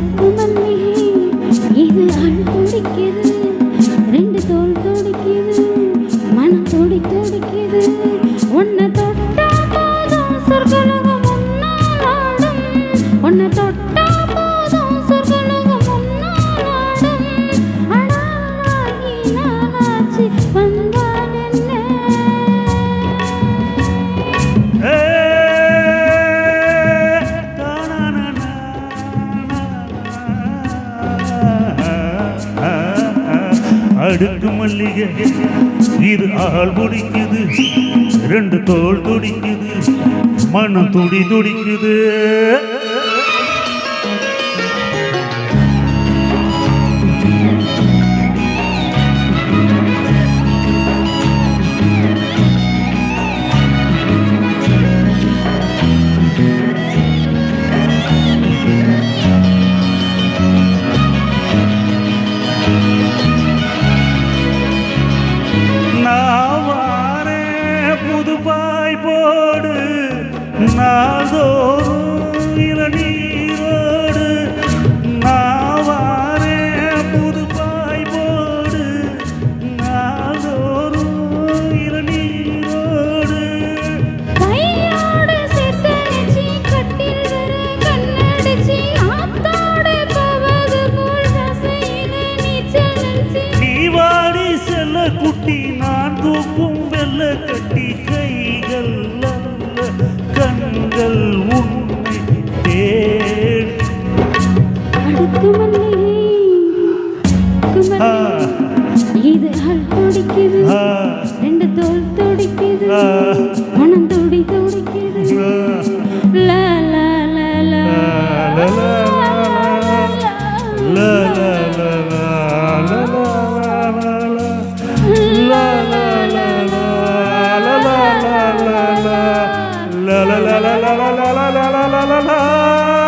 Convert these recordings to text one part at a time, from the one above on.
உப்பு மண்ணே இது அண் துடிக்கிறது ரெண்டு தோல் துடிக்கிறது மனம் துடி துடிக்கிறது அடுக்கு மல்லிகை. இது ஆள் துடிக்குது ரெண்டு தோல் துடிக்குது மனம் துடி துடிக்குது. না உன்னை தேர் இது அடிக்குது la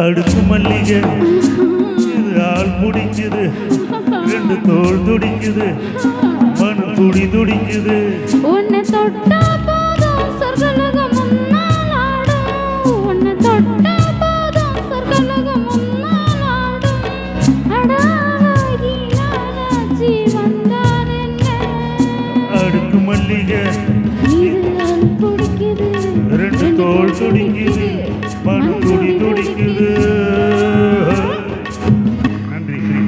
அடுத்து மல்லிகை. இது ஆள் முடிக்குது ரெண்டு தோல் துடிக்குது. மனம் துடி துடிக்குது. உன்னை தொட்டா போதும் சொர்க்கலகம் முன்னாலாடும் உன்னை அடுத்து மல்லிகை. ரெண்டு தோல் துடிக்குது.